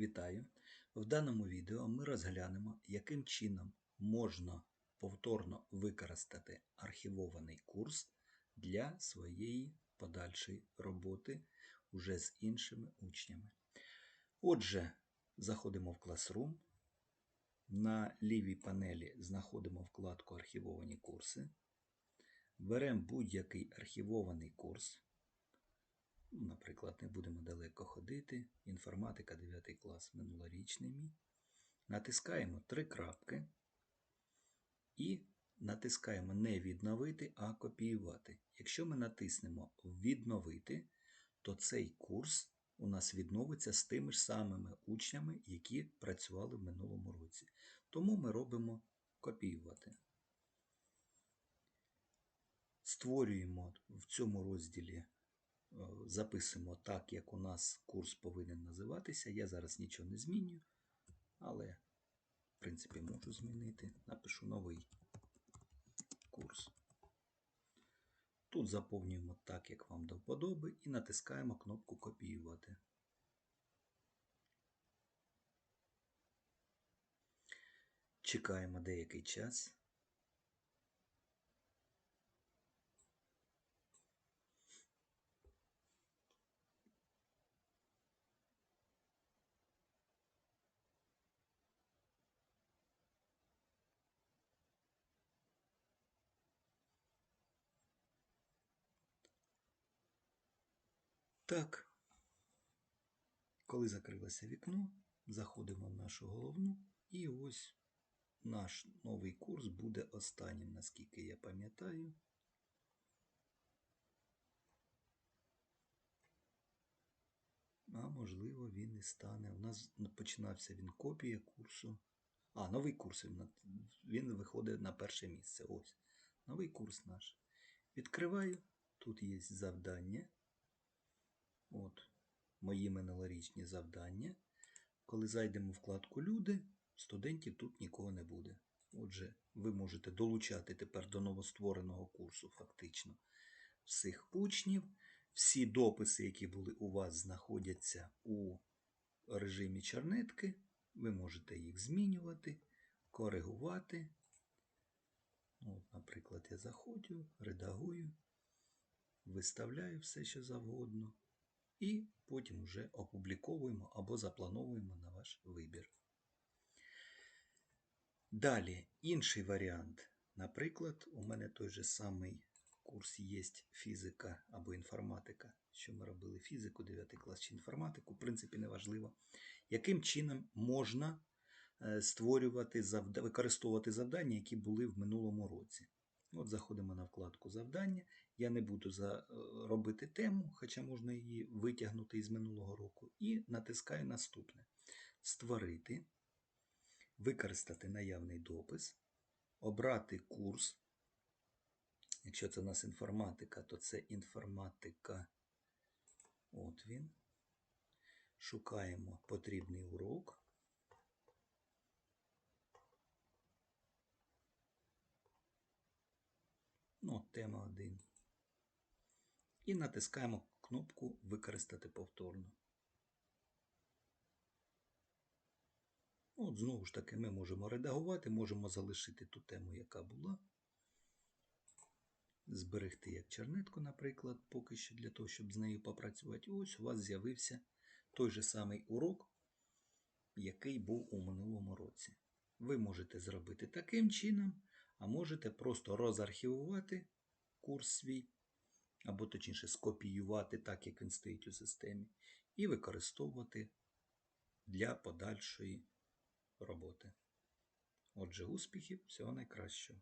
Вітаю! В даному відео ми розглянемо, яким чином можна повторно використати архівований курс для своєї подальшої роботи уже з іншими учнями. Отже, заходимо в Classroom. На лівій панелі знаходимо вкладку Архівовані курси. Беремо будь-який архівований курс. Наприклад, не будемо далеко ходити. Інформатика 9 клас минулорічний мій. Натискаємо три крапки і натискаємо не відновити, а копіювати. Якщо ми натиснемо відновити, то цей курс у нас відновиться з тими ж самими учнями, які працювали в минулому році. Тому ми робимо копіювати. Створюємо в цьому розділі записуємо так, як у нас курс повинен називатися. Я зараз нічого не змінюю, але, в принципі, можу змінити. Напишу новий курс. Тут заповнюємо так, як вам до вподоби, і натискаємо кнопку Копіювати. Чекаємо деякий час. Так, коли закрилося вікно, заходимо в нашу головну, і ось наш новий курс буде останнім, наскільки я пам'ятаю. А можливо, він і стане. У нас починався він копія курсу. А, новий курс він, виходить на перше місце. Ось. Новий курс наш. Відкриваю. Тут є завдання. От, мої минулорічні завдання. Коли зайдемо в вкладку Люди, студентів тут нікого не буде. Отже, ви можете долучати тепер до новоствореного курсу фактично всіх учнів. Всі дописи, які були у вас, знаходяться у режимі чернетки. Ви можете їх змінювати, коригувати. От, Наприклад, я заходжу, редагую, виставляю все, що завгодно. І потім вже опубліковуємо або заплановуємо на ваш вибір. Далі, інший варіант. Наприклад, у мене той же самий курс є фізика або інформатика, що ми робили фізику, 9 клас чи інформатику, в принципі, неважливо. Яким чином можна створювати, використовувати завдання, які були в минулому році? От заходимо на вкладку завдання. Я не буду робити тему, хоча можна її витягнути із минулого року. І натискаю наступне: Створити, використати наявний допис, обрати курс. Якщо це у нас інформатика, то це інформатика. От він. Шукаємо потрібний урок. Ну, тема 1. І натискаємо кнопку Використати повторно. От, знову ж таки, ми можемо редагувати, можемо залишити ту тему, яка була. Зберегти як чернетку, наприклад, поки що для того, щоб з нею попрацювати. Ось у вас з'явився той же самий урок, який був у минулому році. Ви можете зробити таким чином, а можете просто розархівувати курс свій, або точніше скопіювати так, як він стоїть у системі, і використовувати для подальшої роботи. Отже, успіхів, всього найкращого.